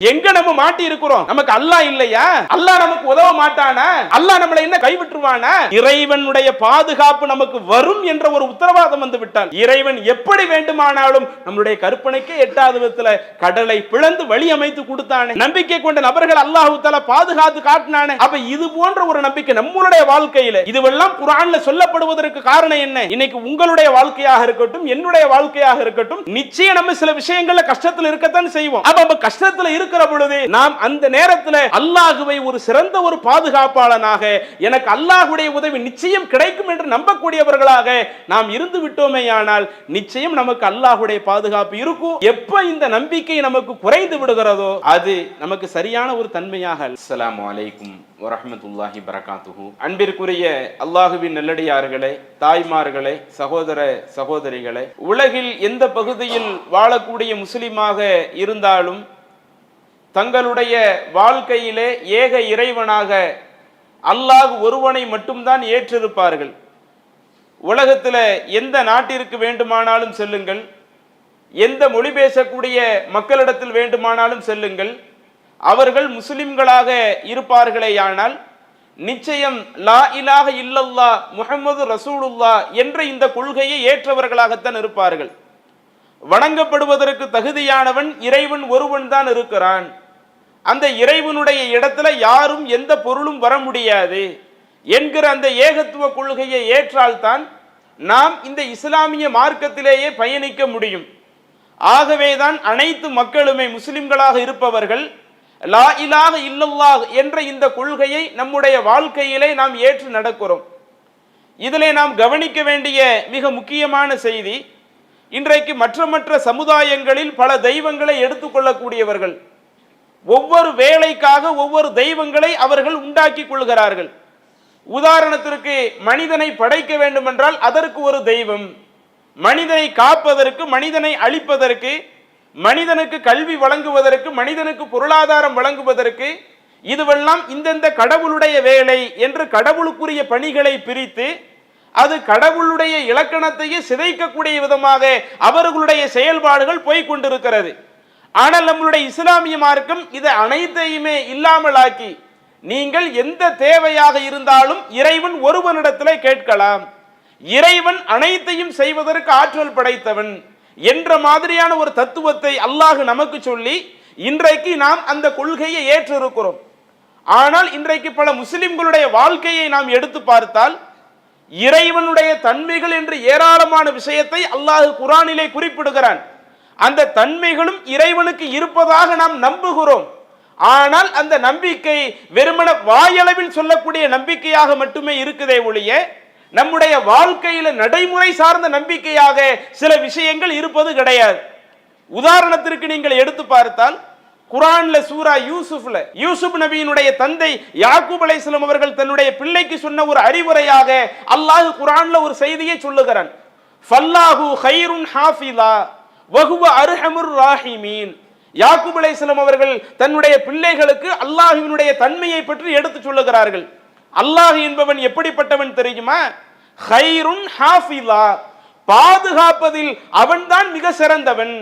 எங்க நம்ம மாட்டி இருக்கிறோம்? நமக்கு அல்லாஹ் இல்லையா? அல்லா நமக்கு உதவ மாட்டானா? அல்லா நம்மளை என்ன கைவிட்டுருவானா? இறைவனுடைய பாதுகாப்பு நமக்கு வரும் என்ற ஒரு உத்தரவாதம் வந்து விட்டால் இறைவன் எப்படி வேண்டுமானாலும் நம்மளுடைய கற்பனைக்கு எட்டாவது விதத்துல கடலை பிளந்து வழி அமைத்து கொடுத்தானே. நம்பிக்கை கொண்ட நபர்கள் அல்லாஹு தஆலா பாதுகாத்து காட்டினானே. அப்ப இது போன்ற ஒரு நம்பிக்கை நம்மளுடைய வாழ்க்கையில. இதுவெல்லாம் குரான்ல சொல்லப்படுவதற்கு காரணம் என்ன? இன்னைக்கு உங்களுடைய வாழ்க்கையாக இருக்கட்டும் என்னுடைய வாழ்க்கையாக இருக்கட்டும் நிச்சயம் நம்ம சில விஷயங்கள்ல கஷ்டத்துல இருக்கத்தான் செய்வோம். அப்ப நம்ம கஷ்டத்துல இருக்கிற பொழுது நாம் அந்த நேரத்தில் அல்லாஹுவை ஒரு சிறந்த ஒரு பாதுகாப்பாளனாக எனக்கு அல்லாஹுடைய உதவி நிச்சயம் கிடைக்கும் என்று நம்பக்கூடியவர்களாக நாம் இருந்து விட்டோமேயானால் நிச்சயம் நமக்கு அல்லாஹுடைய பாதுகாப்பு இருக்கும். எப்ப இந்த நம்பிக்கை நமக்கு குறைந்து விடுகிறதோ அது நமக்கு சரியான ஒரு தன்மையாக அஸ்லாம் வலைக்கும் வரமத்துல்லாஹி பரகாத்துஹு அன்பிற்குரிய அல்லாஹுவின் நல்லடியார்களே தாய்மார்களே சகோதர சகோதரிகளே உலகில் எந்த பகுதியில் வாழக்கூடிய முஸ்லிமாக இருந்தாலும் தங்களுடைய வாழ்க்கையிலே ஏக இறைவனாக அல்லாஹ் ஒருவனை மட்டும்தான் ஏற்றிருப்பார்கள். உலகத்தில் எந்த நாட்டிற்கு வேண்டுமானாலும் செல்லுங்கள். எந்த மொழி பேசக்கூடிய மக்களிடத்தில் வேண்டுமானாலும் செல்லுங்கள். அவர்கள் முஸ்லிம்களாக இருப்பார்களேயானால் நிச்சயம் லா இலாக இல்லல்லா முகமது ரசூலுல்லா என்ற இந்த கொள்கையை ஏற்றவர்களாகத்தான் இருப்பார்கள். வணங்கப்படுவதற்கு தகுதியானவன் இறைவன் ஒருவன் தான் இருக்கிறான். அந்த இறைவனுடைய இடத்துல யாரும் எந்த பொருளும் வர முடியாது என்கிற அந்த ஏகத்துவ கொள்கையை ஏற்றால்தான் நாம் இந்த இஸ்லாமிய மார்க்கத்திலேயே பயணிக்க முடியும். ஆகவேதான் அனைத்து மக்களுமே முஸ்லிம்களாக இருப்பவர்கள் லா இலாக இல்லல்லாஹ் என்ற இந்த கொள்கையை நம்முடைய வாழ்க்கையிலே நாம் ஏற்று நடக்கிறோம். இதிலே நாம் கவனிக்க வேண்டிய மிக முக்கியமான செய்தி இன்றைக்கு மற்ற மற்ற சமுதாயங்களில் பல தெய்வங்களை எடுத்துக்கொள்ளக்கூடியவர்கள். ஒவ்வொரு வேலைக்காக ஒவ்வொரு தெய்வங்களை அவர்கள் உண்டாக்கி கொள்கிறார்கள். உதாரணத்திற்கு மனிதனை படைக்க வேண்டுமென்றால் அதற்கு ஒரு தெய்வம் மனிதனை காப்பதற்கு மனிதனை அழிப்பதற்கு மனிதனுக்கு கல்வி வழங்குவதற்கு மனிதனுக்கு பொருளாதாரம் வழங்குவதற்கு இதுவெல்லாம் இந்தந்த கடவுளுடைய வேலை என்று கடவுளுக்குரிய பணிகளை பிரித்து அது கடவுளுடைய இலக்கணத்தையே சிதைக்கக்கூடிய விதமாக அவர்களுடைய செயல்பாடுகள் போய்க் கொண்டிருக்கிறது. ஆனால் நம்மளுடைய இஸ்லாமிய மார்க்கம் இதை அனைத்தையுமே இல்லாமலாக்கி நீங்கள் எந்த தேவையாக இருந்தாலும் இறைவன் ஒருவனிடத்தில் கேட்கலாம். இறைவன் அனைத்தையும் செய்வதற்கு ஆற்றல் படைத்தவன் என்ற மாதிரியான ஒரு தத்துவத்தை அல்லாஹ் நமக்கு சொல்லி இன்றைக்கு நாம் அந்த கொள்கையை ஏற்றிருக்கிறோம். ஆனால் இன்றைக்கு பல முஸ்லிம்களுடைய வாழ்க்கையை நாம் எடுத்து பார்த்தால் இறைவனுடைய தன்மைகள் என்று ஏராளமான விஷயத்தை அல்லாஹ் குரானிலே குறிப்பிடுகிறான். அந்த தன்மைகளும் இறைவனுக்கு இருப்பதாக நாம் நம்புகிறோம். ஆனால் அந்த நம்பிக்கை வெறுமன வாயளவில் சொல்லக்கூடிய நம்பிக்கையாக மட்டுமே இருக்குதே ஒழிய நம்முடைய வாழ்க்கையில நடைமுறை சார்ந்த நம்பிக்கையாக சில விஷயங்கள் இருப்பது கிடையாது. உதாரணத்திற்கு நீங்கள் எடுத்து பார்த்தால் குரான்ல சூரா யூசுப்ல யூசுப் நபியினுடைய தந்தை யாக்கூப் அலைஸ்லம் அவர்கள் தன்னுடைய பிள்ளைக்கு சொன்ன ஒரு அறிவுரையாக அல்லாஹ் குரான்ல ஒரு செய்தியை சொல்லுகிறான். ஃபல்லாஹு ஹைருன் ஹாஃபிலா. வகுவ அர்ஹமுர் ராஹிமீன். யாக்குப் அலைஹிஸ்ஸலாம் அவர்கள் தன்னுடைய பிள்ளைகளுக்கு அல்லாஹ்வினுடைய தன்மையை பற்றி எடுத்து சொல்லுகிறார்கள். அல்லாஹ் என்பவன் எப்படிப்பட்டவன் தெரியுமா? ஹைருன் ஹாஃபிலா. பாதுகாப்பதில் அவன்தான் மிக சிறந்தவன்.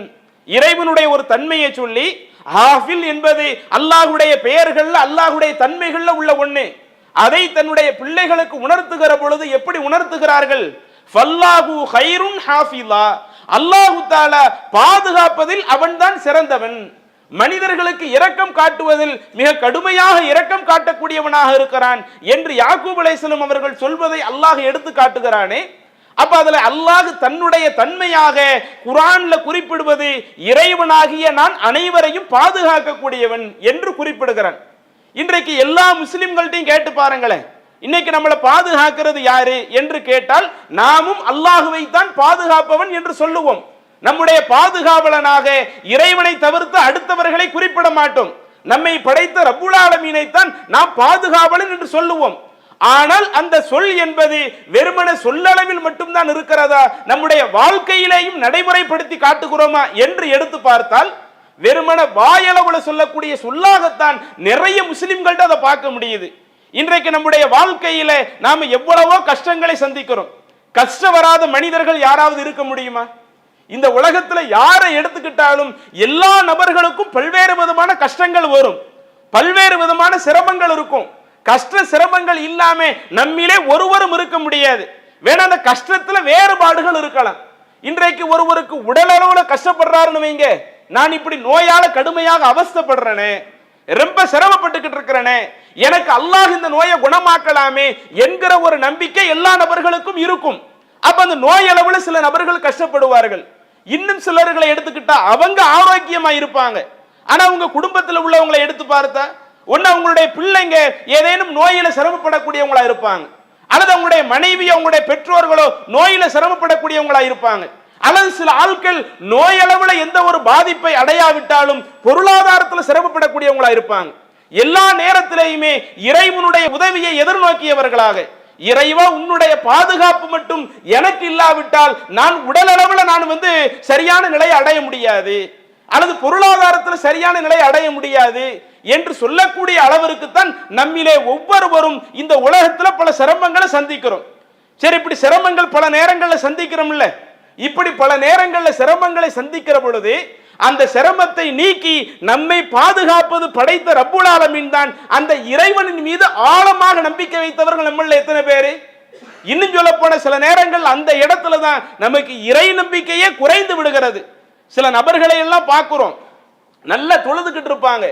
இறைவனுடைய ஒரு தன்மையை சொல்லி ஹாஃபில் என்பது அல்லாஹுடைய பெயர்கள்ல அல்லாஹுடைய தன்மைகள்ல உள்ள ஒண்ணு. அதை தன்னுடைய பிள்ளைகளுக்கு உணர்த்துகிற பொழுது எப்படி உணர்த்துகிறார்கள்? ஃபல்லாஹு ஹைருன் ஹாஃபிலா. அல்லாஹு தால பாதுகாப்பதில் அவன்தான் சிறந்தவன். மனிதர்களுக்கு இரக்கம் காட்டுவதில் மிக கடுமையாக இரக்கம் காட்டக்கூடியவனாக இருக்கிறான் என்று யாக்கூப் அலைசலம் அவர்கள் சொல்வதை அல்லாஹ் எடுத்து காட்டுகிறானே. அப்ப அதுல அல்லாஹ் தன்னுடைய தன்மையாக குரான்ல குறிப்பிடுவது இறைவனாகிய நான் அனைவரையும் பாதுகாக்கக்கூடியவன் என்று குறிப்பிடுகிறான். இன்றைக்கு எல்லா முஸ்லிம்கள்ட்டையும் கேட்டு பாருங்களேன். இன்னைக்கு நம்மளை பாதுகாக்கிறது யாரு என்று கேட்டால் நாமும் அல்லாஹுவை தான் பாதுகாப்பவன் என்று சொல்லுவோம். நம்முடைய பாதுகாவலனாக இறைவனை தவிர்த்து அடுத்தவர்களை குறிப்பிட மாட்டோம். நம்மை படைத்த ரப்புல் ஆலமீனைத்தான் நாம் பாதுகாவலன் என்று சொல்லுவோம். ஆனால் அந்த சொல் என்பது வெறுமன சொல்லளவில் மட்டும்தான் இருக்கிறதா? நம்முடைய வாழ்க்கையிலேயும் நடைமுறைப்படுத்தி காட்டுகிறோமா என்று எடுத்து பார்த்தால் வெறுமன வாயளவுல சொல்லக்கூடிய சொல்லாகத்தான் நிறைய முஸ்லிம்கள்ட்ட அதை பார்க்க முடியுது. இன்றைக்கு நம்முடைய வாழ்க்கையில நாம எவ்வளவோ கஷ்டங்களை சந்திக்கிறோம். கஷ்டம் வராத மனிதர்கள் யாராவது இருக்க முடியுமா? இந்த உலகத்துல யாரை எடுத்துக்கிட்டாலும் எல்லா நபர்களுக்கும் பல்வேறு விதமான கஷ்டங்கள் வரும். பல்வேறு விதமான சிரமங்கள் இருக்கும். கஷ்ட சிரமங்கள் இல்லாம நம்மிலே ஒருவரும் இருக்க முடியாது. வேணா அந்த கஷ்டத்துல வேறுபாடுகள் இருக்கலாம். இன்றைக்கு ஒருவருக்கு உடல் அளவுல கஷ்டப்படுறாருன்னு வைங்க. நான் இப்படி நோயால கடுமையாக அவஸ்தைப்படுறேனே. ரொம்ப சிரமப்பட்டுக்கிட்டு இருக்கிறேனே. எனக்கு அல்லாஹ் இந்த நோயை குணமாக்கலாமே என்கிற ஒரு நம்பிக்கை எல்லா நபர்களுக்கும் இருக்கும். அப்ப அந்த நோய் அளவுல சில நபர்கள் கஷ்டப்படுவார்கள். இன்னும் சிலர்களை எடுத்துக்கிட்டா அவங்க ஆரோக்கியமா இருப்பாங்க. ஆனா உங்க குடும்பத்தில் உள்ளவங்களை எடுத்து பார்த்தா ஒன்னு அவங்களுடைய பிள்ளைங்க ஏதேனும் நோயில சிரமப்படக்கூடியவங்களா இருப்பாங்க. அல்லது அவங்களுடைய மனைவி அவங்களுடைய பெற்றோர்களோ நோயில சிரமப்படக்கூடியவங்களா இருப்பாங்க. அல்லது சில ஆட்கள் நோயளவுல எந்த ஒரு பாதிப்பை அடையாவிட்டாலும் பொருளாதாரத்துல சிரமப்படக்கூடியவங்களா இருப்பாங்க. எல்லா நேரத்திலேயுமே இறைவனுடைய உதவியை எதிர்நோக்கியவர்களாக. இறைவா உன்னுடைய பாதுகாப்பு மட்டும் எனக்கு இல்லாவிட்டால் நான் உடல் அளவுல நான் வந்து சரியான நிலையை அடைய முடியாது. அல்லது பொருளாதாரத்தில் சரியான நிலையை அடைய முடியாது என்று சொல்லக்கூடிய அளவிற்கு தான் நம்மிலே ஒவ்வொருவரும் இந்த உலகத்துல பல சிரமங்களை சந்திக்கிறோம். சரி இப்படி சிரமங்கள் பல நேரங்களில் சந்திக்கிறோம்ல. இப்படி பல நேரங்களில் சிரமங்களை சந்திக்கிற பொழுது அந்த சிரமத்தை நீக்கி நம்மை பாதுகாப்பது படைத்த ரப்புல் ஆலமீன் தான் அந்த இறைவனின் மீது ஆழமாக நம்பிக்கை வைத்தவர்கள் நம்மள எத்தனை பேரு? இன்னும் சொல்ல போன சில நேரங்கள் அந்த இடத்துல தான் நமக்கு இறை நம்பிக்கையே குறைந்து விடுகிறது. சில நபர்களை எல்லாம் பார்க்கிறோம். நல்லா தொழுதுகிட்டு இருப்பாங்க.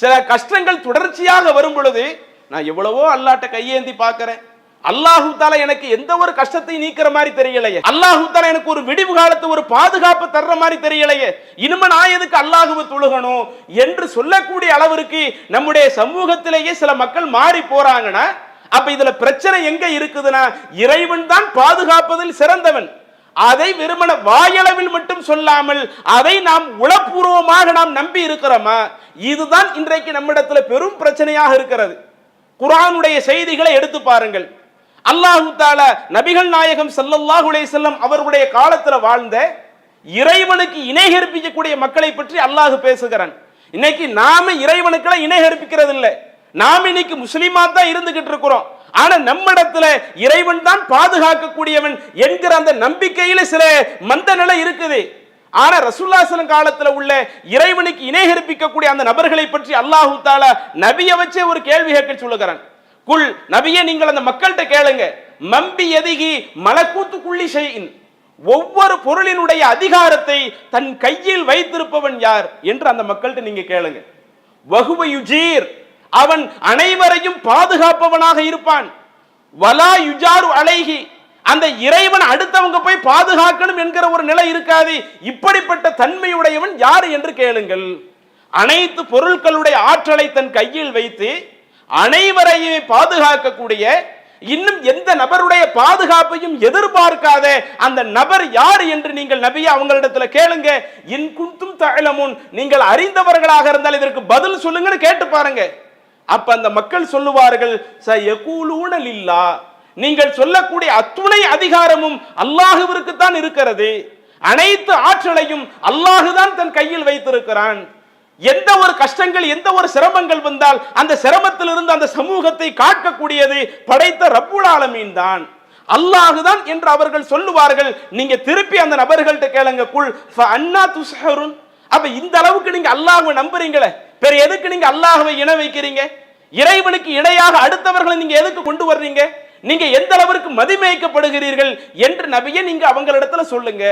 சில கஷ்டங்கள் தொடர்ச்சியாக வரும் பொழுது நான் எவ்வளவோ அல்லாட்ட கையேந்தி பார்க்குறேன். அல்லாஹு தாலா எனக்கு எந்த ஒரு கஷ்டத்தை நீக்கிற மாதிரி தெரியலையே. அல்லாஹு தாலா எனக்கு ஒரு விடிவு காலத்தை ஒரு பாதுகாப்பு தர்ற மாதிரி தெரியலையே. இனிமே நான் எதுக்கு அல்லாஹுவை தொழுகணும் என்று சொல்லக்கூடிய அளவிற்கு நம்முடைய சமூகத்திலேயே சில மக்கள் மாறி போறாங்கன்னா அப்ப இதுல பிரச்சனை எங்க இருக்குதுன்னா இறைவன் தான் பாதுகாப்பதில் சிறந்தவன். அதை வெறுமன வாயளவில் மட்டும் சொல்லாமல் அதை நாம் உளப்பூர்வமாக நாம் நம்பி இருக்கிறோமா? இதுதான் இன்றைக்கு நம்மிடத்துல பெரும் பிரச்சனையாக இருக்கிறது. குரானுடைய செய்திகளை எடுத்து பாருங்கள். அல்லாஹு தால நபிகள் நாயகம் சல்லல்லாஹுலே செல்லம் அவர்களுடைய காலத்துல வாழ்ந்த இறைவனுக்கு இணை கற்பிக்கக்கூடிய மக்களை பற்றி அல்லாஹ் பேசுகிறான். இன்னைக்கு நாம இறைவனுக்குலாம் இணை கற்பிக்கிறது இல்லை நாம இன்னைக்கு முஸ்லீமா தான் இருந்துகிட்டு இருக்கிறோம். ஆனா நம்மிடத்துல இறைவன் தான் பாதுகாக்கக்கூடியவன் என்கிற அந்த நம்பிக்கையில சில மந்த நிலை இருக்குது. ஆனா ரசூல்லாசலம் காலத்துல உள்ள இறைவனுக்கு இணை கற்பிக்கக்கூடிய அந்த நபர்களை பற்றி அல்லாஹு தாலா நபியை வச்சே ஒரு கேள்வி கேட்க சொல்லுகிறான். குல் நபியே நீங்கள் அந்த மக்கள்கிட்ட கேளுங்க. மம்பி எதிகி மலக்கூத்துக்குள்ளி செய்யின் ஒவ்வொரு பொருளினுடைய அதிகாரத்தை தன் கையில் வைத்திருப்பவன் யார் என்று அந்த மக்கள்கிட்ட நீங்க கேளுங்க. வகுவ யுஜீர். அவன் அனைவரையும் பாதுகாப்பவனாக இருப்பான். வலா யுஜாரு அலைகி அந்த இறைவன் அடுத்தவங்க போய் பாதுகாக்கணும் என்கிற ஒரு நிலை இருக்காது. இப்படிப்பட்ட தன்மையுடையவன் யார் என்று கேளுங்கள். அனைத்து பொருட்களுடைய ஆற்றலை தன் கையில் வைத்து அனைவரையும் பாதுகாக்கக்கூடிய இன்னும் எந்த நபருடைய பாதுகாப்பையும் எதிர்பார்க்காத அந்த நபர் யார் என்று நீங்கள் நபியை அவங்களிடத்துல கேளுங்க. இன் குந்தும் தழமுன் நீங்கள் அறிந்தவர்களாக இருந்தால் இதற்கு பதில் சொல்லுங்கன்னு கேட்டு பாருங்க. அப்ப அந்த மக்கள் சொல்லுவார்கள் ச யகூலூன லில்லா. நீங்கள் சொல்லக்கூடிய அத்துணை அதிகாரமும் அல்லாஹுவிற்கு தான் இருக்கிறது. அனைத்து ஆற்றலையும் அல்லாஹுதான் தன் கையில் வைத்திருக்கிறான். எந்த ஒரு கஷ்டங்கள் எந்த ஒரு சிரமங்கள் வந்தால் அந்த சிரமத்திலிருந்து அந்த சமூகத்தை காக்கக்கூடியது படைத்த ரப்புல் ஆலமீன் தான். அல்லாஹுதான் என்று அவர்கள் சொல்லுவார்கள். நீங்க திருப்பி அந்த நபர்கள்ட்ட கேளுங்க. குல் அண்ணா துஸ்ஹருன் அப்ப இந்த அளவுக்கு நீங்க அல்லாஹுவை நம்புறீங்களே. வேற எதுக்கு நீங்க அல்லாஹுவை இணை வைக்கிறீங்க? இறைவனுக்கு இணையாக அடுத்தவர்களை நீங்க எதுக்கு கொண்டு வர்றீங்க? நீங்க எந்த அளவிற்கு மதிமயக்கப்படுகிறீர்கள்? என்று நபியை நீங்க அவங்களிடத்துல சொல்லுங்க.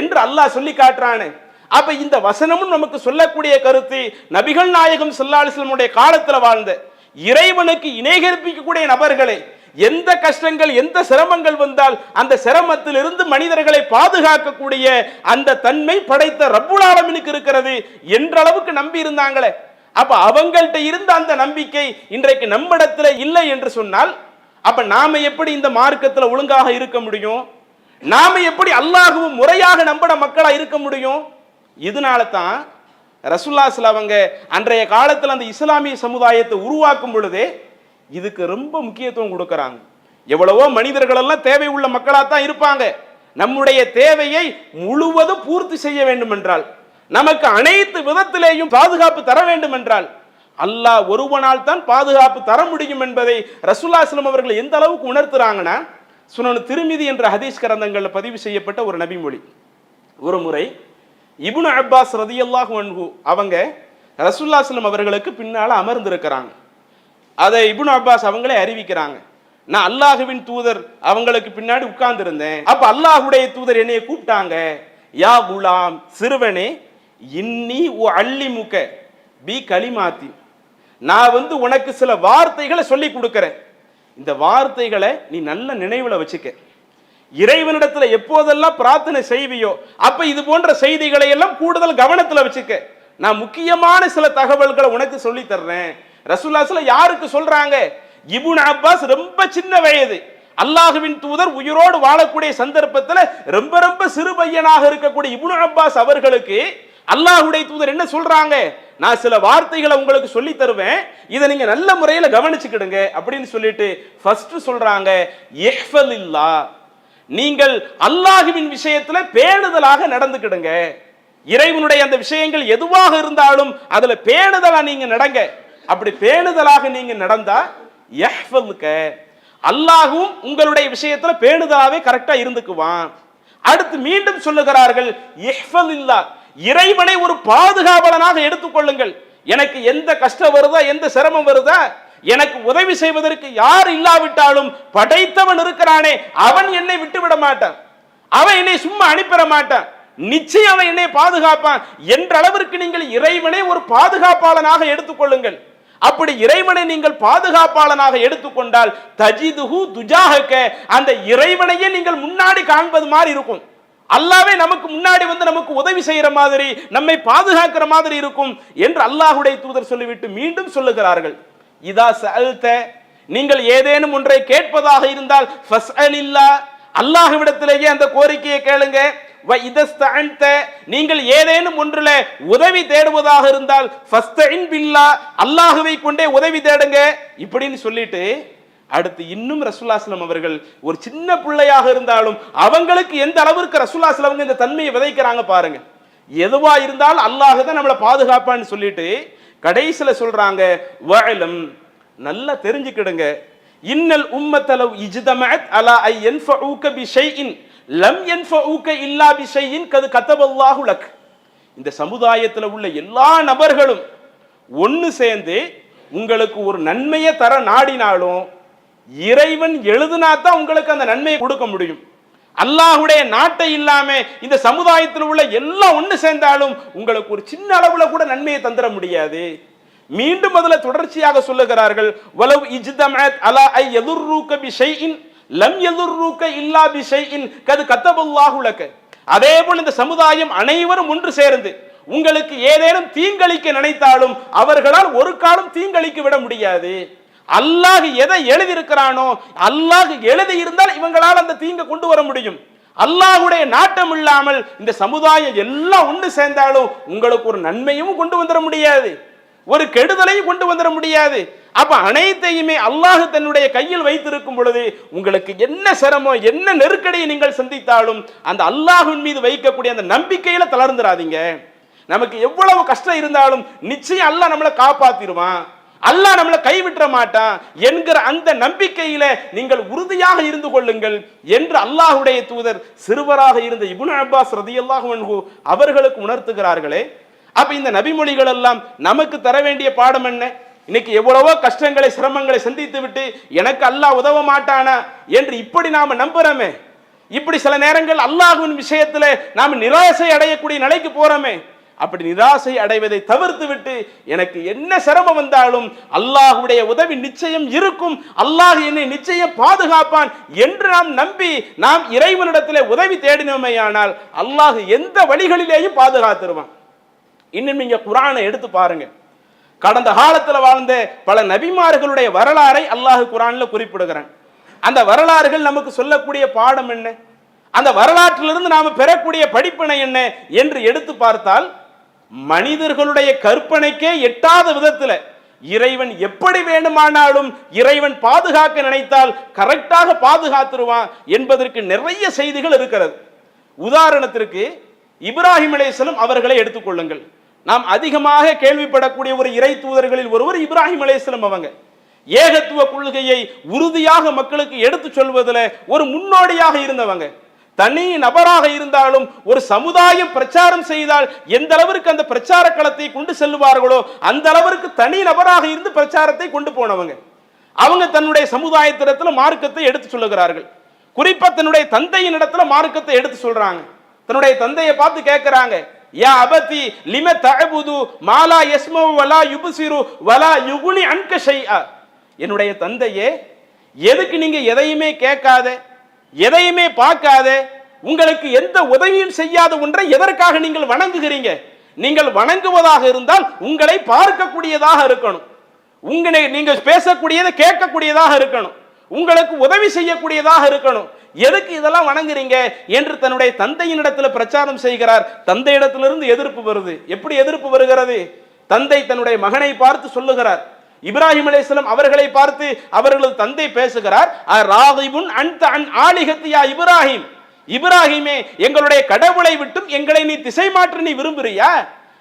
என்று அல்லாஹ் சொல்லி காட்டுறானு. அப்ப இந்த வசனமும் நமக்கு சொல்லக்கூடிய கருத்து நபிகள் நாயகம் சொல்லாலிஸ்லமுடைய காலத்துல வாழ்ந்த இறைவனுக்கு இணை கற்பிக்கக்கூடிய நபர்களை எந்த கஷ்டங்கள் எந்த சிரமங்கள் வந்தால் அந்த சிரமத்தில் இருந்து மனிதர்களை பாதுகாக்கக்கூடிய அந்த தன்மை படைத்த ரப்புல் இருக்கிறது என்ற அளவுக்கு நம்பி இருந்தாங்களே. அப்ப அவங்கள்ட்ட இருந்த அந்த நம்பிக்கை இன்றைக்கு நம்மிடத்துல இல்லை என்று சொன்னால் அப்ப நாம எப்படி இந்த மார்க்கத்துல ஒழுங்காக இருக்க முடியும்? நாம எப்படி அல்லாஹுவும் முறையாக நம்பின மக்களா இருக்க முடியும்? இதனால தான் ரசுல்லாஸ்ல அவங்க அன்றைய காலத்தில் அந்த இஸ்லாமிய சமுதாயத்தை உருவாக்கும் பொழுதே இதுக்கு ரொம்ப முக்கியத்துவம் கொடுக்குறாங்க. எவ்வளவோ மனிதர்களெல்லாம் தேவை உள்ள மக்களாக தான் இருப்பாங்க. நம்முடைய தேவையை முழுவதும் பூர்த்தி செய்ய வேண்டும் என்றால் நமக்கு அனைத்து விதத்திலேயும் பாதுகாப்பு தர வேண்டும் என்றால் அல்லாஹ் ஒருவனால் தான் பாதுகாப்பு தர முடியும் என்பதை ரசுல்லாஸ்லம் அவர்கள் எந்த அளவுக்கு உணர்த்துறாங்கன்னா சுனனு திருமிதி என்ற ஹதீஸ் கிரந்தங்களில் பதிவு செய்யப்பட்ட ஒரு நபிமொழி. ஒரு முறை இப்னு அப்பாஸ் ரதியல்லாஹு அன்ஹு அவங்க ரசுல்லாசலம் அவர்களுக்கு பின்னால் அமர்ந்திருக்கிறாங்க. அதை இபுன் அப்பாஸ் அவங்களே அறிவிக்கிறாங்க. நான் அல்லாஹுவின் தூதர் அவங்களுக்கு பின்னாடி உட்கார்ந்துருந்தேன். அப்போ அல்லாஹுடைய தூதர் என்னைய கூப்பிட்டாங்க யா குலாம் சிறுவனே இன்னி ஓ அள்ளி முக்க பி களிமாத்தி நான் வந்து உனக்கு சில வார்த்தைகளை சொல்லி கொடுக்குறேன். இந்த வார்த்தைகளை நீ நல்ல நினைவில் வச்சுக்க. இறைவனிடத்துல எப்போதெல்லாம் பிரார்த்தனை செய்வியோ அப்ப இது போன்ற செய்திகளை எல்லாம் கூடுதல் கவனத்துல வச்சுக்க. நான் முக்கியமான சில தகவல்களை உனக்கு சொல்லி தர்றேன். ரசூல்லாஸ்ல யாருக்கு சொல்றாங்க? இபுன் அப்பாஸ் ரொம்ப சின்ன வயது. அல்லாஹுவின் தூதர் உயிரோடு வாழக்கூடிய சந்தர்ப்பத்தில் ரொம்ப ரொம்ப சிறு பையனாக இருக்கக்கூடிய இபுன் அப்பாஸ் அவர்களுக்கு அல்லாஹுடைய தூதர் என்ன சொல்றாங்க? நான் சில வார்த்தைகளை உங்களுக்கு சொல்லி தருவேன். இதை நீங்க நல்ல முறையில் கவனிச்சுக்கிடுங்க அப்படின்னு சொல்லிட்டு ஃபர்ஸ்ட் சொல்றாங்க இல்லா நீங்கள் அல்லாஹுவின் விஷயத்துல பேணுதலாக நடந்துக்கிடுங்க. இறைவனுடைய அந்த விஷயங்கள் எதுவாக இருந்தாலும் அதுல பேணுதலா நீங்க நடங்க. அப்படி பேணுதலாக நீங்க நடந்தா யஹ்ஃபலுக்க அல்லாஹும் உங்களுடைய விஷயத்துல பேணுதலாவே கரெக்டா இருந்துக்குவான். அடுத்து மீண்டும் சொல்லுகிறார்கள் இஹ்ஃபலில்லா இறைவனை ஒரு பாதுகாவலனாக எடுத்துக்கொள்ளுங்கள். எனக்கு எந்த கஷ்டம் வருதா எந்த சிரமம் வருதா எனக்கு உதவி செய்வதற்கு யார் இல்லாவிட்டாலும் படைத்தவன் இருக்கிறானே அவன் என்னை விட்டுவிட மாட்டான். அவன் என்னை சும்மா அனுப்பிட மாட்டான். நிச்சயம் அவன் என்னை பாதுகாப்பான். என்ற அளவிற்கு நீங்கள் இறைவனை ஒரு பாதுகாப்பாளனாக எடுத்துக்கொள்ளுங்கள். அப்படி இறைவனை நீங்கள் பாதுகாப்பாளனாக எடுத்துக்கொண்டால் தஜிதுஹு துஜாகக்க அந்த இறைவனையே நீங்கள் முன்னாடி காண்பது மாதிரி இருக்கும். அல்லாவே நமக்கு முன்னாடி வந்து நமக்கு உதவி செய்கிற மாதிரி நம்மை பாதுகாக்கிற மாதிரி இருக்கும் என்று அல்லாஹுடைய தூதர் சொல்லிவிட்டு மீண்டும் சொல்லுகிறார்கள். இதா சஅல்த நீங்கள் ஏதேனும் ஒன்றை கேட்பதாக இருந்தால் ஃபஸ்அலில்லா அல்லாஹ்விடத்திலேயே அந்த கோரிக்கையை கேளுங்க. வ இதஸ்தஅன்த நீங்கள் ஏதேனும் ஒன்றில் உதவி தேடுவதாக இருந்தால் ஃபஸ்தஇன் பில்லா அல்லாஹ்வை கொண்டே உதவி தேடுங்க. இப்படின்னு சொல்லிட்டு அடுத்து இன்னும் ரசூல்லாஸ்லம் அவர்கள் ஒரு சின்ன பிள்ளையாக இருந்தாலும் அவங்களுக்கு எந்த அளவிற்கு ரசூல்லாஸ்லம் இந்த தன்மையை விதைக்கிறாங்க பாருங்க. எதுவா இருந்தாலும் அல்லாஹ் தான் நம்மளை பாதுகாப்பான்னு சொல்லிட்டு கடைசியில் சொல்றாங்க வயலம் நல்லா தெரிஞ்சுக்கிடுங்க. இன்னல் உம்மத்தலவ் இஜ்தமஅத் அலா ஐ யன்ஃபஊக பி ஷைஇன் லம் யன்ஃபஊக இல்லா பி ஷைஇன் கது கதபல்லாஹு லக். இந்த சமுதாயத்தில் உள்ள எல்லா நபர்களும் ஒன்று சேர்ந்து உங்களுக்கு ஒரு நன்மையை தர நாடினாலும் இறைவன் எழுதுனா தான் உங்களுக்கு அந்த நன்மையை கொடுக்க முடியும். அல்லாஹுடைய நாட்டை இல்லாம இந்த சமுதாயத்தில் உள்ள எல்லாம் ஒன்று சேர்ந்தாலும் உங்களுக்கு ஒரு சின்ன அளவுல கூட நன்மையை தந்துட முடியாது. மீண்டும் அதுல தொடர்ச்சியாக சொல்லுகிறார்கள் வலவ் இஜ்தமத் அலா ஐ எதுர்ரூக்க பி ஷைஇன் லம் எதுர்ரூக்க இல்லா பி ஷைஇன் கது கத்தபல்லாஹு உலக அதே போல் இந்த சமுதாயம் அனைவரும் ஒன்று சேர்ந்து உங்களுக்கு ஏதேனும் தீங்களிக்க நினைத்தாலும் அவர்களால் ஒரு காலம் தீங்களிக்க விட முடியாது. அல்லாஹ் எதை எழுதியிருக்கிறானோ அல்லாஹ் எழுதி இருந்தால் இவங்களால் அந்த தீங்கை கொண்டு வர முடியும். அல்லாஹுடைய நாட்டம் இல்லாமல் இந்த சமுதாயம் எல்லாம் ஒன்று சேர்ந்தாலும் உங்களுக்கு ஒரு நன்மையும் கொண்டு வந்துட முடியாது. ஒரு கெடுதலையும் கொண்டு வந்துட முடியாது. அப்ப அனைத்தையுமே அல்லாஹ் தன்னுடைய கையில் வைத்திருக்கும் பொழுது உங்களுக்கு என்ன சிரமம் என்ன நெருக்கடியை நீங்கள் சந்தித்தாலும் அந்த அல்லாஹின் மீது வைக்கக்கூடிய அந்த நம்பிக்கையில தளர்ந்துடாதீங்க நமக்கு எவ்வளவு கஷ்டம் இருந்தாலும் நிச்சயம் அல்லாஹ் நம்மளை காப்பாத்திடுவான். அல்லாஹ் நம்மளை கைவிட்ட மாட்டான் என்கிற அந்த நம்பிக்கையில நீங்கள் உறுதியாக இருந்து கொள்ளுங்கள் என்று அல்லாஹுடைய தூதர் சிறுவராக இருந்த இபுன் அப்பாஸ் ரதியல்லாஹு அன்ஹு அவர்களுக்கு உணர்த்துகிறார்களே. அப்ப இந்த நபிமொழிகள் எல்லாம் நமக்கு தர வேண்டிய பாடம் என்ன? இன்னைக்கு எவ்வளவோ கஷ்டங்களை சிரமங்களை சந்தித்து விட்டு எனக்கு அல்லாஹ் உதவ மாட்டானா என்று இப்படி நாம நம்புறோமே. இப்படி சில நேரங்கள் அல்லாஹுவின் விஷயத்துல நாம் நிராசை அடையக்கூடிய நிலைக்கு போறோமே. அப்படி நிராசை அடைவதை தவிர்த்து விட்டு எனக்கு என்ன சிரமம் வந்தாலும் அல்லாஹுடைய உதவி நிச்சயம் இருக்கும். அல்லாஹ் என்னை நிச்சயம் பாதுகாப்பான் என்று நாம் நம்பி நாம் இறைவனிடத்தில் உதவி தேடினோமேயானால் அல்லாஹ் எந்த வழிகளிலேயும் பாதுகாத்துருவான். இன்னும் நீங்க குரானை எடுத்து பாருங்க. கடந்த காலத்துல வாழ்ந்த பல நபிமார்களுடைய வரலாறை அல்லாஹ் குரானில் குறிப்பிடுகிறான். அந்த வரலாறுகள் நமக்கு சொல்லக்கூடிய பாடம் என்ன? அந்த வரலாற்றிலிருந்து நாம் பெறக்கூடிய படிப்பினை என்ன? என்று எடுத்து பார்த்தால் மனிதர்களுடைய கற்பனைக்கே எட்டாத விதத்தில் இறைவன் எப்படி வேண்டுமானாலும் இறைவன் பாதுகாக்க நினைத்தால் கரெக்டாக பாதுகாத்துருவான் என்பதற்கு நிறைய செய்திகள் இருக்கிறது. உதாரணத்திற்கு இப்ராஹிம் அலைஹிஸ்ஸலாம் அவர்களை எடுத்துக்கொள்ளுங்கள் நாம் அதிகமாக கேள்விப்படக்கூடிய ஒரு இறை தூதர்களில் ஒருவர் இப்ராஹிம் அலைஹிஸ்ஸலாம் அவங்க. ஏகத்துவ கொள்கையை உறுதியாக மக்களுக்கு எடுத்து சொல்வதில் ஒரு முன்னோடியாக இருந்தவங்க. தனி நபராக இருந்தாலும் ஒரு சமுதாயம் பிரச்சாரம் செய்தால் எந்த அளவிற்கு அந்த பிரச்சார களத்தை கொண்டு செல்லுவார்களோ அந்த அளவிற்கு தனி நபராக இருந்து பிரச்சாரத்தை கொண்டு போனவங்க. அவங்க தன்னுடைய சமுதாயத்திடத்தில் மார்க்கத்தை எடுத்து சொல்லுகிறார்கள். குறிப்பா தன்னுடைய தந்தையின் இடத்துல மார்க்கத்தை எடுத்து சொல்றாங்க. தன்னுடைய தந்தையை பார்த்து கேட்கிறாங்க யா அபதி லிம தஅபுது மாலா எஸ்மோ வலா யுபசிரு வலா யுகுனி அன்க ஷைஅ என்னுடைய தந்தையே எதுக்கு நீங்க எதையுமே கேட்காத? எதையுமே பார்க்காத உங்களுக்கு எந்த உதவியும் செய்யாத ஒன்றை எதற்காக நீங்கள் வணங்குகிறீங்க? நீங்கள் வணங்குவதாக இருந்தால் உங்களை பார்க்கக்கூடியதாக இருக்கணும். உங்களை நீங்கள் பேசக்கூடியதை கேட்கக்கூடியதாக இருக்கணும். உங்களுக்கு உதவி செய்யக்கூடியதாக இருக்கணும். எதுக்கு இதெல்லாம் வணங்குறீங்க? என்று தன்னுடைய தந்தையின் இடத்துல பிரச்சாரம் செய்கிறார். தந்தை இடத்திலிருந்து எதிர்ப்பு வருது. எப்படி எதிர்ப்பு வருகிறது? தந்தை தன்னுடைய மகனை பார்த்து சொல்லுகிறார். இப்ராஹிம் அலைஹிஸ்ஸலாம் அவர்களை பார்த்து அவர்களது தந்தை பேசுகிறார் ராகிபுன் அன்த அன் ஆலிகத்தியா இப்ராஹிம்? இப்ராஹிமே எங்களுடைய கடவுளை விட்டும் எங்களை நீ திசை மாற்ற நீ விரும்புறியா?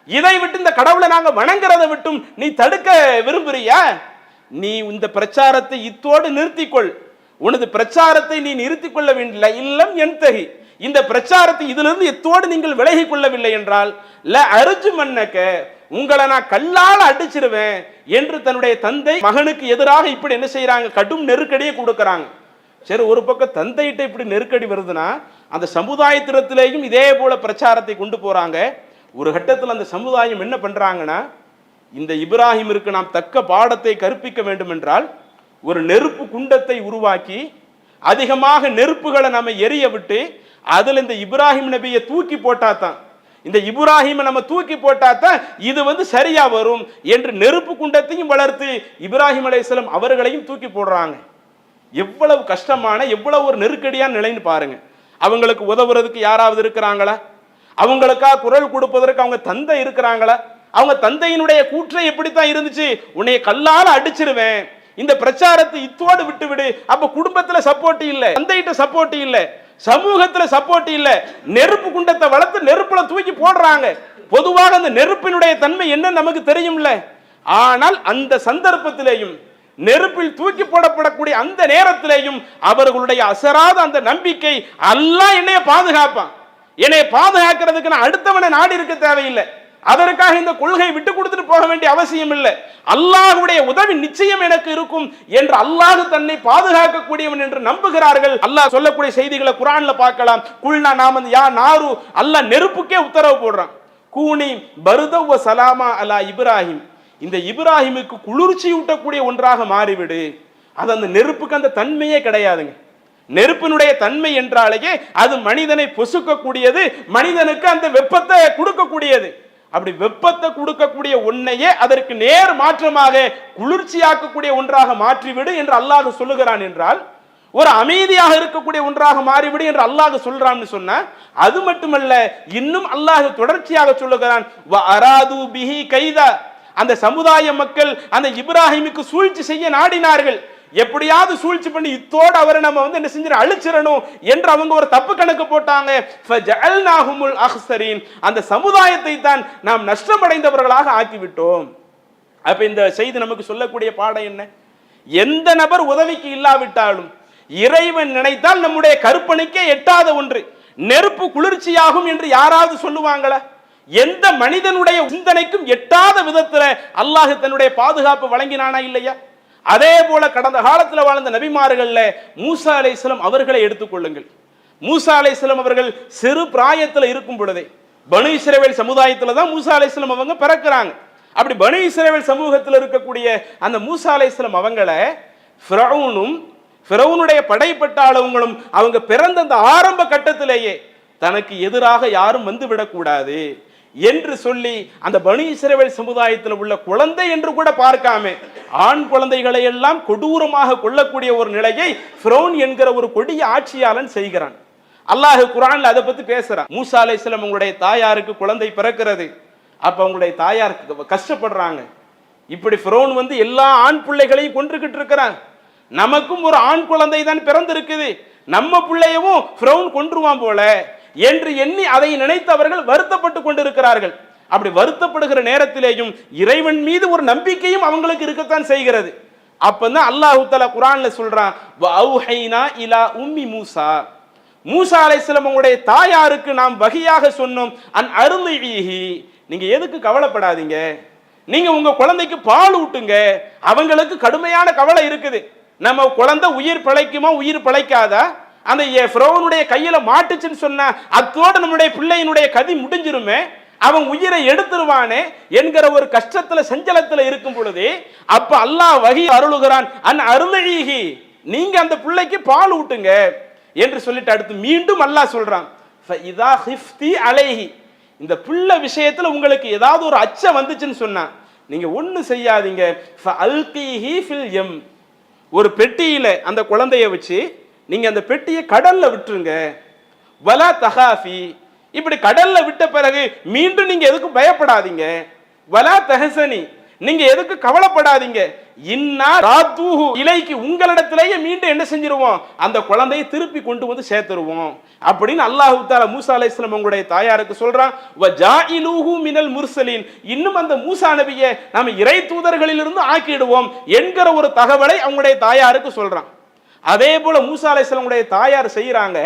இதை விட்டு இந்த கடவுளை நாங்க வணங்குறதை விட்டும் நீ தடுக்க விரும்புறியா? நீ இந்த பிரச்சாரத்தை இத்தோடு நிறுத்திக்கொள். உனது பிரச்சாரத்தை நீ நிறுத்திக் கொள்ள வேண்டிய இல்லம் என் தகி இந்த பிரச்சாரத்தை இதிலிருந்து எத்தோடு நீங்கள் விலகி கொள்ளவில்லை என்றால் ல அருஜு மன்னக்க உங்களை நான் கல்லால் அடிச்சிருவேன் என்று தன்னுடைய தந்தை மகனுக்கு எதிராக இப்படி என்ன செய்யறாங்க கடும் நெருக்கடியை கொடுக்கறாங்க. சரி ஒரு பக்கம் தந்தையிட்ட இப்படி நெருக்கடி வருதுன்னா அந்த சமுதாயத்திடத்திலேயும் இதே போல பிரச்சாரத்தை கொண்டு போறாங்க. ஒரு கட்டத்தில் அந்த சமுதாயம் என்ன பண்றாங்கன்னா இந்த இப்ராஹிமிற்கு நாம் தக்க பாடத்தை கற்பிக்க வேண்டும் என்றால் ஒரு நெருப்பு குண்டத்தை உருவாக்கி அதிகமாக நெருப்புகளை நம்ம எரிய விட்டு அதில் இந்த இப்ராஹிம் நபியை தூக்கி போட்டாதான் இந்த இப்ராஹிமை நம்ம தூக்கி போட்டா தான் இது வந்து சரியா வரும் என்று நெருப்பு குண்டத்தையும் வளர்த்து இப்ராஹிம் அலைஹிஸ்ஸலாம் அவர்களையும் தூக்கி போடுறாங்க. எவ்வளவு கஷ்டமான எவ்வளவு ஒரு நெருக்கடியான நிலைன்னு பாருங்க. அவங்களுக்கு உதவுறதுக்கு யாராவது இருக்கிறாங்களா? அவங்களுக்கா குரல் கொடுப்பதற்கு அவங்க தந்தை இருக்கிறாங்களா? அவங்க தந்தையினுடைய கூற்றை எப்படித்தான் இருந்துச்சு? உன்னைய கல்லால அடிச்சிருவேன். இந்த பிரச்சாரத்தை இத்தோடு விட்டு விடு அப்ப குடும்பத்துல சப்போர்ட் இல்லை. தந்தைகிட்ட சப்போர்ட் இல்லை. சமூகத்தில் சப்போர்ட் இல்லை. நெருப்பு குண்டத்தை வளர்த்து நெருப்புல தூக்கி போடுறாங்க. பொதுவாக அந்த நெருப்பினுடைய தன்மை என்ன நமக்கு தெரியும்ல. ஆனால் அந்த சந்தர்ப்பத்திலேயும் நெருப்பில் தூக்கி போடப்படக்கூடிய அந்த நேரத்திலேயும் அவர்களுடைய அசராத அந்த நம்பிக்கை அல்லாஹ் என்னைய பாதுகாப்பான். என்னை பாதுகாக்கிறதுக்கு நான் அடுத்தவனை நாடு இருக்க தேவையில்லை. அதற்காக இந்த கொள்கை விட்டு கொடுத்துட்டு போக வேண்டிய அவசியம் இல்லை. அல்லாஹுடைய உதவி நிச்சயம் எனக்கு இருக்கும் என்று அல்லாஹ் தன்னை பாதுகாக்கக்கூடியவன் என்று நம்புகிறார்கள். அல்லாஹ் சொல்லக்கூடிய செய்திகளை குரான்ல பார்க்கலாம். குல்னா நாம யா நாரு அல்லாஹ் நெருப்புக்கே உத்தரவு போடுறான். கூனி பருதவ சலாமா அலா இப்ராஹிம். இந்த இப்ராஹிமுக்கு குளிர்ச்சி ஊட்டக்கூடிய ஒன்றாக மாறிவிடு. அது அந்த நெருப்புக்கு அந்த தன்மையே கிடையாதுங்க. நெருப்பினுடைய தன்மை என்றாலேயே அது மனிதனை பொசுக்கக்கூடியது மனிதனுக்கு அந்த வெப்பத்தை கொடுக்கக்கூடியது. அப்படி வெப்பத்தை கொடுக்கக்கூடிய ஒன்னையே அதற்கு நேர் மாற்றமாக குளிர்ச்சியாக்கக்கூடிய ஒன்றாக மாற்றிவிடு என்று அல்லாஹ் சொல்லுகிறான் என்றால் ஒரு அமைதியாக இருக்கக்கூடிய ஒன்றாக மாறிவிடு என்று அல்லாஹ் சொல்றான்னு சொன்ன அது மட்டுமல்ல இன்னும் அல்லாஹ் தொடர்ச்சியாக சொல்லுகிறான் "வ அராது பிஹி கைதா. அந்த சமுதாய மக்கள் அந்த இப்ராஹிமுக்கு சூழ்ச்சி செய்ய நாடினார்கள். எப்படியாவது சூழ்ச்சி பண்ணி இத்தோடு அவரை நம்ம வந்து என்ன செஞ்சு அழிச்சிடணும் என்று அவங்க ஒரு தப்பு கணக்கு போட்டாங்க. அந்த சமுதாயத்தை தான் நாம் நஷ்டமடைந்தவர்களாக ஆக்கிவிட்டோம். அப்ப இந்த செய்தி நமக்கு சொல்லக்கூடிய பாடம் என்ன? எந்த நபர் உதவிக்கு இல்லாவிட்டாலும் இறைவன் நினைத்தால் நம்முடைய கற்பனைக்கே எட்டாத ஒன்று. நெருப்பு குளிர்ச்சியாகும் என்று யாராவது சொல்லுவாங்களா? எந்த மனிதனுடைய சிந்தனைக்கும் எட்டாத விதத்துல அல்லாஹ் தன்னுடைய பாதுகாப்பு வழங்கினானா இல்லையா? அதே போல கடந்த காலத்தில் வாழ்ந்த நபிமார்கள்ல மூசா அலைசலம் அவர்களை எடுத்துக்கொள்ளுங்கள் மூசா அலைசலம் அவர்கள் சிறு பிராயத்துல இருக்கும் பொழுதே பனு இஸ்ரவேல் சமுதாயத்துல தான் மூசா அலைசலம் அவங்க பிறக்கிறாங்க. அப்படி பனு இஸ்ரவேல் சமூகத்தில் இருக்கக்கூடிய அந்த மூசா அலைசலம் அவங்கள ஃபிரௌனும் ஃபிரௌனுடைய படைப்பட்டாளவங்களும் அவங்க பிறந்த அந்த ஆரம்ப கட்டத்திலேயே தனக்கு எதிராக யாரும் வந்து விடக்கூடாது. என்று சொல்லி அந்த பனு இஸ்ரவேல் சமுதாயத்தில் உள்ள குழந்தை என்று கூட பார்க்காம ஆண் குழந்தைகளை எல்லாம் கொடூரமாக கொள்ளக்கூடிய ஒரு நிலையை ஃப்ரௌன் என்கிற ஒரு கொடிய ஆட்சியாளன் செய்கிறான். அல்லாஹ் குரான்ல அதை பத்தி பேசுறான். மூசா அலைஹிஸ்ஸலாம் உங்களுடைய தாயாருக்கு குழந்தை பிறக்கிறது. அப்ப அவங்களுடைய தாயார் கஷ்டப்படுறாங்க. இப்படி ஃப்ரோன் வந்து எல்லா ஆண் பிள்ளைகளையும் கொன்றுகிட்டு இருக்கிறான். நமக்கும் ஒரு ஆண் குழந்தை தான் பிறந்திருக்குது. நம்ம பிள்ளையவும் ஃபிரௌன் கொன்றுவான் போல. என்று எண்ணி அதை நினைத்தவர்கள் வருத்தப்பட்டு கொண்டிருக்கிறார்கள். அப்படி வருத்தப்படுகிற நேரத்திலேயும் இறைவன் மீது ஒரு நம்பிக்கையும் அவங்களுக்கு இருக்கத்தான் செய்கிறது. அப்பதான் அல்லாஹு தஆலா குரான்ல சொல்றான் இலா உம்மி மூசா. மூசா அலைஹிஸ்ஸலாம் உங்களுடைய தாயாருக்கு நாம் வகையாக சொன்னோம் அன் அருளிஹி நீங்க எதுக்கு கவலைப்படாதீங்க. நீங்க உங்க குழந்தைக்கு பால் ஊட்டுங்க. அவங்களுக்கு கடுமையான கவலை இருக்குது. நம்ம குழந்தை உயிர் பிழைக்குமா? உயிர் பிழைக்காதா? அந்த எ- ஃபிரௌனுடைய கையில மாட்டுச்சுன்னு சொன்னா அத்தோடு நம்முடைய பிள்ளையினுடைய கதி முடிஞ்சிருமே அவன் உயிரை எடுத்துருவானே என்கிற ஒரு கஷ்டத்துல செஞ்சலத்தில் இருக்கும் பொழுது அப்ப அல்லாஹ் வகி அருளுகிறான். அன் அருளழகி நீங்க அந்த பிள்ளைக்கு பால் ஊட்டுங்க என்று சொல்லிட்டு அடுத்து மீண்டும் அல்லாஹ் சொல்றான். இதா ஹிஃப்தி அலைஹி. இந்த பிள்ளை விஷயத்துல உங்களுக்கு ஏதாவது ஒரு அச்சம் வந்துச்சுன்னு சொன்னா நீங்க ஒண்ணு செய்யாதீங்க. ஃபஅல்கிஹி ஃபில் எம். ஒரு பெட்டியில அந்த குழந்தைய வச்சு நீங்கள் அந்த பெட்டியை கடலில் விட்டுருங்க. வலா தகாஃபி. இப்படி கடலில் விட்ட பிறகு மீண்டும் நீங்கள் எதுக்கும் பயப்படாதீங்க. வலா தஹசனி. நீங்க எதுக்கு கவலைப்படாதீங்க. இன்னா ராத்தூஹு இலைக்கு உங்களிடத்திலேயே மீண்டும் என்ன செஞ்சிருவோம்? அந்த குழந்தையை திருப்பி கொண்டு வந்து சேர்த்துருவோம். அப்படின்னு அல்லாஹு தால மூசா அலைஹிஸ்ஸலாம் உங்களுடைய தாயாருக்கு சொல்றான். வ ஜாஇலூஹு மினல் முர்சலின். இன்னும் அந்த மூசா நபியை நாம இறை தூதர்களிலிருந்து ஆக்கிடுவோம் என்கிற ஒரு தகவலை அவங்களுடைய தாயாருக்கு சொல்றான். அதே போல மூசா தாயார் செய்யறாங்க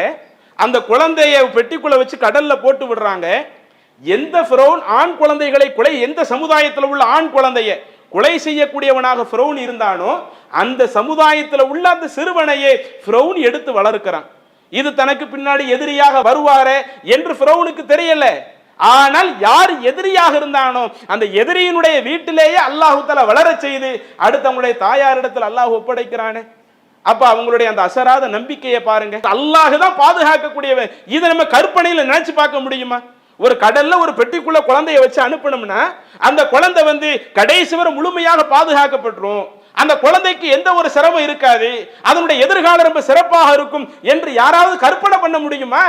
அந்த குழந்தைய பெட்டிக்குள்ள வச்சு கடல்ல போட்டு விடுறாங்க. எந்த ஃபிரௌன் ஆண் குழந்தைகளை கொலை எந்த சமுதாயத்தில் உள்ள ஆண் குழந்தைய கொலை செய்யக்கூடியவனாக ஃபிரௌன் இருந்தானோ அந்த சமுதாயத்தில் உள்ள அந்த சிறுவனையே ஃபிரௌன் எடுத்து வளர்க்கிறான். இது தனக்கு பின்னாடி எதிரியாக வருவாரே என்று ஃபிரௌனுக்கு தெரியல. ஆனால் யார் எதிரியாக இருந்தானோ அந்த எதிரியினுடைய வீட்டிலேயே அல்லாஹு தஆலா வளரச் செய்து அடுத்தவங்களுடைய தாயாரிடத்தில் அல்லாஹ் ஒப்படைக்கிறானே. அப்ப அவங்களுடைய அந்த அசராத நம்பிக்கையை பாருங்க. அல்லாஹ் தான் பாதுகாக்கக்கூடியவன். இதை நம்ம கற்பனையில நினைச்சு பார்க்க முடியுமா? ஒரு கடல்ல ஒரு பெட்டிக்குள்ள குழந்தைய வச்சு அனுப்பணும்னா அந்த குழந்தை வந்து கடைசி வரை முழுமையாக பாதுகாக்கப்பட்டுரும். அந்த குழந்தைக்கு எந்த ஒரு சிரமம் இருக்காது. அதனுடைய எதிர்காலம் ரொம்ப சிறப்பாக இருக்கும் என்று யாராவது கற்பனை பண்ண முடியுமா?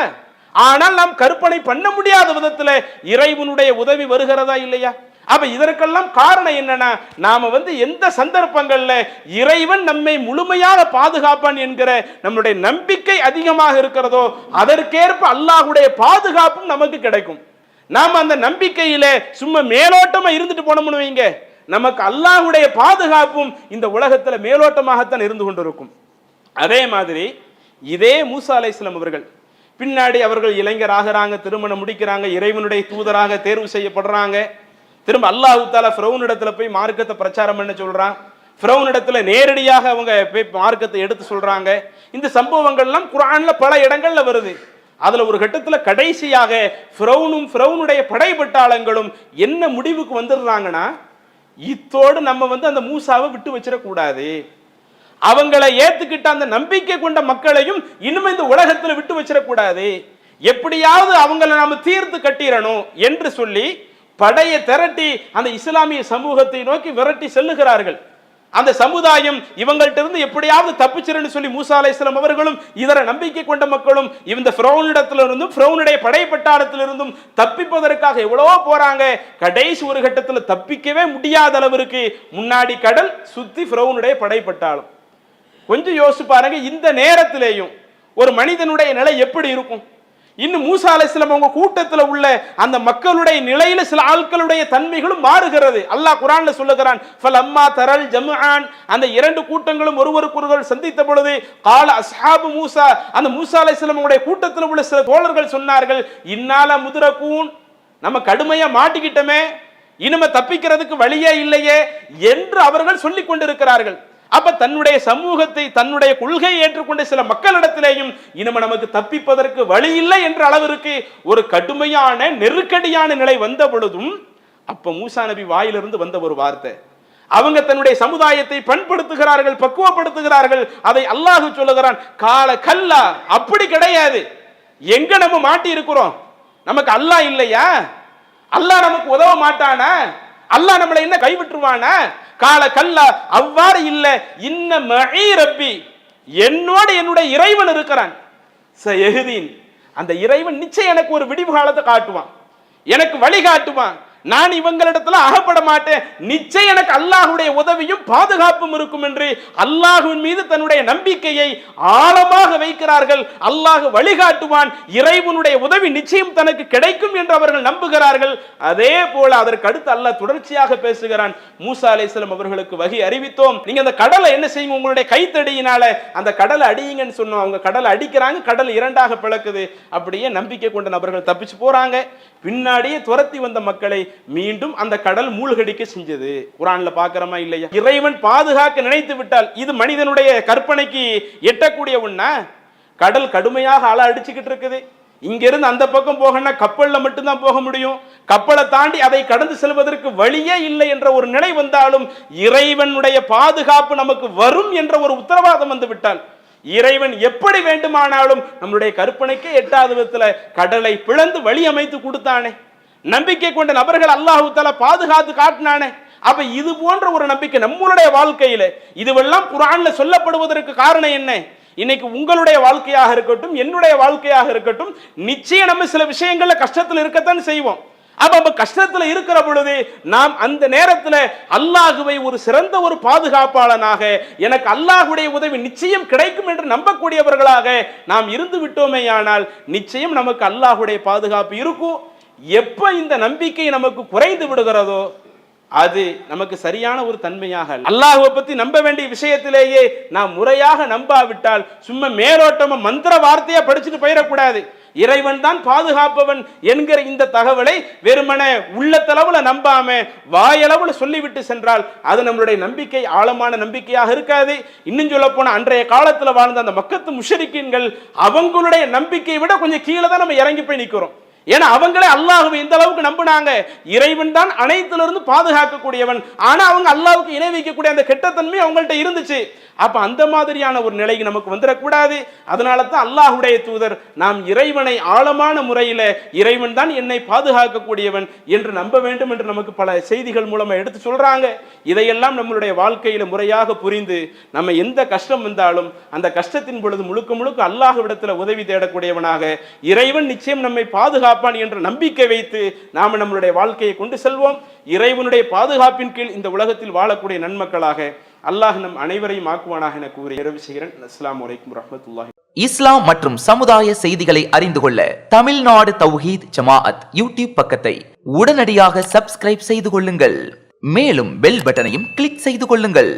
ஆனால் நாம் கற்பனை பண்ண முடியாத விதத்துல இறைவனுடைய உதவி வருகிறதா இல்லையா? அப்ப இதற்கெல்லாம் காரணம் என்னன்னா நாம வந்து எந்த சந்தர்ப்பங்கள்ல இறைவன் நம்மை முழுமையாக பாதுகாப்பான் என்கிற நம்முடைய நம்பிக்கை அதிகமாக இருக்கிறதோ அதற்கேற்ப அல்லாஹ்வுடைய பாதுகாப்பும் நமக்கு கிடைக்கும். நாம் அந்த நம்பிக்கையில சும்மா மேலோட்டமா இருந்துட்டு போனோம்னு வைங்க. நமக்கு அல்லாஹ்வுடைய பாதுகாப்பும் இந்த உலகத்துல மேலோட்டமாகத்தான் இருந்து கொண்டிருக்கும். அதே மாதிரி இதே மூசா அலைஸ்லாம் அவர்கள் பின்னாடி அவர்கள் இளைஞர் திருமணம் முடிக்கிறாங்க இறைவனுடைய தூதராக தேர்வு செய்யப்படுறாங்க திரும்ப அல்லாஹு தாலா ஃபிரௌன் இடத்துல போய் மார்க்கத்தை பிரச்சாரம் பண்ண சொல்கிறான் ஃப்ரௌன் இடத்துல நேரடியாக அவங்க போய் மார்க்கத்தை எடுத்து சொல்கிறாங்க இந்த சம்பவங்கள்லாம் குரானில் பல இடங்களில் வருது. அதில் ஒரு கட்டத்தில் கடைசியாக ஃப்ரௌனும் ஃப்ரௌனுடைய படைபட்டாளங்களும் என்ன முடிவுக்கு வந்துடுறாங்கன்னா இத்தோடு நம்ம வந்து அந்த மூசாவை விட்டு வச்சிடக்கூடாது. அவங்களை ஏத்துக்கிட்ட அந்த நம்பிக்கை கொண்ட மக்களையும் இனிமே இந்த உலகத்தில் விட்டு வச்சிடக்கூடாது. எப்படியாவது அவங்கள நாம தீர்த்து கட்டிடணும் என்று சொல்லி படையை திரட்டி அந்த இஸ்லாமிய சமூகத்தை நோக்கி விரட்டி செல்லுகிறார்கள். அந்த சமுதாயம் இவங்கள்ட்ட இருந்து எப்படியாவது தப்பிச்சிருன்னு சொல்லி மூசா அலைஹிஸ்ஸலாம் அவர்களும் இதர நம்பிக்கை கொண்ட மக்களும் இந்த ஃப்ரௌனிடத்திலிருந்தும் ஃப்ரௌனுடைய படைப்பட்டாரத்திலிருந்தும் படைப்பட்டாளத்திலிருந்தும் தப்பிப்பதற்காக எவ்வளவோ போறாங்க. கடைசி ஒரு கட்டத்தில் தப்பிக்கவே முடியாத அளவிற்கு முன்னாடி கடல் சுத்தி ஃப்ரௌனுடைய படைப்பட்டாளம் கொஞ்சம் யோசிச்சு பாருங்க இந்த நேரத்திலேயும் ஒரு மனிதனுடைய நிலை எப்படி இருக்கும்? இன்னும் மூசா அலைஹிஸ்ஸலாம் அவங்க கூட்டத்தில் உள்ள அந்த மக்களுடைய நிலையில சில ஆட்களுடைய தன்மைகளும் மாறுகிறது. அல்லாஹ் குரான்ல சொல்லுகிறான் ஃபல் அம்மா தரல் ஜம்ஆன். அந்த இரண்டு கூட்டங்களும் ஒருவருக்கொருவர் சந்தித்த பொழுது கால அஸ்ஹாபு மூசா. அந்த மூசா அலைஹிஸ்ஸலாம் அவங்களுடைய கூட்டத்தில் உள்ள சில தோழர்கள் சொன்னார்கள் இன்னால முதுரகூன். நம்ம கடுமையா மாட்டிக்கிட்டோமே இனிமே தப்பிக்கிறதுக்கு வழியே இல்லையே என்று அவர்கள் சொல்லிக் கொண்டிருக்கிறார்கள். அப்ப தன்னுடைய சமூகத்தை தன்னுடைய கொள்கையை ஏற்றுக்கொண்ட சில மக்களிடத்திலேயும் இனிமே நமக்கு தப்பிப்பதற்கு வழி இல்லை என்ற அளவிற்கு ஒரு கடுமையான நெருக்கடியான நிலை வந்த பொழுதும் அப்ப மூசா நபி வாயிலிருந்து வந்த ஒரு வார்த்தை. அவங்க தன்னுடைய சமுதாயத்தை பண்படுத்துகிறார்கள் பக்குவப்படுத்துகிறார்கள் அதை அல்லாஹு சொல்லுகிறான் கால கல்லா அப்படி கிடையாது. எங்க நம்ம மாட்டி இருக்கிறோம் நமக்கு அல்லாஹ் இல்லையா? அல்லாஹ் நமக்கு உதவ மாட்டானா? அல்லாஹ் நம்மளை என்ன கைவிட்டுருவானா? கால கல்லா அவ்வாறு இல்லை. இன்ன மகி ரப்பி. என்னோட என்னுடைய இறைவன் இருக்கிறான். சயஹுதீன் அந்த இறைவன் நிச்சயம் எனக்கு ஒரு விடிவு காலத்தை காட்டுவான். எனக்கு வழி காட்டுவான். நான் இவங்களிடத்துல அகப்பட மாட்டேன். நிச்சயம் எனக்கு அல்லாஹுடைய உதவியும் பாதுகாப்பும் இருக்கும் என்று அல்லாஹுவின் மீது தன்னுடைய நம்பிக்கையை ஆழமாக வைக்கிறார்கள். அல்லாஹ் வழிகாட்டுவான். இறைவனுடைய உதவி நிச்சயம் தனக்கு கிடைக்கும் என்று அவர்கள் நம்புகிறார்கள். அதே போல அதற்கு அடுத்து அல்லாஹ் தொடர்ச்சியாக பேசுகிறான். மூசா அலைஹிஸ்ஸலாம் அவர்களுக்கு வகி அறிவித்தோம். நீங்க அந்த கடலை என்ன செய்யுங்க? உங்களுடைய கைத்தடியினால அந்த கடலை அடியுங்கன்னு சொன்னோம். அவங்க கடலை அடிக்கிறாங்க. கடல் இரண்டாக பிளக்குது. அப்படியே நம்பிக்கை கொண்ட நபர்கள் தப்பிச்சு போறாங்க. பின்னாடியே துரத்தி வந்த மக்களை மீண்டும் அந்த கடல் மூழ்கடிக்க செஞ்சது. குரான்ல பாக்குறமா இல்லையா? இறைவன் பாதுகாக்க நினைத்து விட்டால் இது மனிதனுடைய கற்பனைக்கு எட்டக்கூடிய ஒண்ணா? கடல் கடுமையாக அலை அடிச்சுக்கிட்டு இருக்குது. இங்க இருந்து அந்த பக்கம் போகணும்னா கப்பல்ல மட்டும்தான் போக முடியும். கப்பலை தாண்டி அதை கடந்து செல்வதற்கு வழியே இல்லை என்ற ஒரு நிலை வந்தாலும் இறைவனுடைய பாதுகாப்பு நமக்கு வரும் என்ற ஒரு உத்தரவாதம் வந்து விட்டால் இறைவன் எப்படி வேண்டுமானாலும் நம்மளுடைய கற்பனைக்கே எட்டாவது விதத்துல கடலை பிளந்து வழி அமைத்து கொடுத்தானே. நம்பிக்கை கொண்ட நபர்கள் அல்லாஹு தால பாதுகாத்து காட்டினானே. அப்ப இது போன்ற ஒரு நம்பிக்கை நம்மளுடைய வாழ்க்கையில. இதுவெல்லாம் குரான்ல சொல்லப்படுவதற்கு காரணம் என்ன? இன்னைக்கு உங்களுடைய வாழ்க்கையாக இருக்கட்டும் என்னுடைய வாழ்க்கையாக இருக்கட்டும் நிச்சயம் நம்ம சில விஷயங்கள்ல கஷ்டத்தில் இருக்கத்தான் செய்வோம். அப்ப நம்ம கஷ்டத்துல இருக்கிற பொழுது நாம் அந்த நேரத்துல அல்லாஹுவை ஒரு சிறந்த ஒரு பாதுகாப்பாளனாக எனக்கு அல்லாஹுடைய உதவி நிச்சயம் கிடைக்கும் என்று நம்பக்கூடியவர்களாக நாம் இருந்து விட்டோமேயானால் நிச்சயம் நமக்கு அல்லாஹுடைய பாதுகாப்பு இருக்கும். எப்போ இந்த நம்பிக்கை நமக்கு குறைந்து விடுகிறதோ அது நமக்கு சரியான ஒரு தன்மையாக அல்லாஹுவை பற்றி பத்தி நம்ப வேண்டிய விஷயத்திலேயே நாம் முறையாக நம்பாவிட்டால் சும்மா மேலோட்டமா மந்திர வார்த்தையா படிச்சுட்டு போயிடக்கூடாது. இறைவன் தான் பாதுகாப்பவன் என்கிற இந்த தகவலை வெறுமனே உள்ளத்தளவுல நம்பாம வாயளவுல சொல்லிவிட்டு சென்றால் அது நம்மளுடைய நம்பிக்கை ஆழமான நம்பிக்கையாக இருக்காது. இன்னும் சொல்ல போனா அன்றைய காலத்துல வாழ்ந்த அந்த மக்கத்து முஷரிக்கீன்கள் அவங்களுடைய நம்பிக்கையை விட கொஞ்சம் கீழே தான் நம்ம இறங்கி போய் நிற்கிறோம் ஏன்னா அவங்களே அல்லாஹுவை இந்த அளவுக்கு நம்பினாங்க. இறைவன் தான் அனைத்திலிருந்து பாதுகாக்கக்கூடியவன். ஆனா அவங்க அல்லாவுக்கு இணை வைக்கக்கூடிய அந்த கெட்டத்தன்மை அவங்கள்ட்ட இருந்துச்சு. அப்ப அந்த மாதிரியான ஒரு நிலைக்கு நமக்கு வந்துடக்கூடாது. அதனால தான் அல்லாஹுடைய தூதர் நாம் இறைவனை ஆழமான முறையில இறைவன் தான் என்னை பாதுகாக்கக்கூடியவன் என்று நம்ப வேண்டும் என்று நமக்கு பல செய்திகள் மூலமா எடுத்து சொல்றாங்க. இதையெல்லாம் நம்மளுடைய வாழ்க்கையில முறையாக புரிந்து நம்ம எந்த கஷ்டம் வந்தாலும் அந்த கஷ்டத்தின் பொழுது முழுக்க முழுக்க அல்லாஹ்விடத்துல உதவி தேடக்கூடியவனாக இறைவன் நிச்சயம் நம்மை பாதுகாப்பான் என்ற நம்பிக்கை வைத்து நாம் நம்மளுடைய வாழ்க்கையை கொண்டு செல்வோம். இறைவனுடைய பாதுகாப்பின் கீழ் இந்த உலகத்தில் வாழக்கூடிய நன்மக்களாக அல்லாஹ் நம் அனைவரையும் ஆக்குவானாக என கூறி நிறைவு செய்கிறேன். அஸ்லாம் வலைக்கம் ரஹமத்துல்லாஹி இஸ்லாம் மற்றும் சமுதாய செய்திகளை அறிந்து கொள்ள தமிழ்நாடு தௌஹீத் ஜமாஅத் யூடியூப் பக்கத்தை உடனடியாக சப்ஸ்கிரைப் செய்து கொள்ளுங்கள். மேலும் பெல் பட்டனையும் கிளிக் செய்து கொள்ளுங்கள்.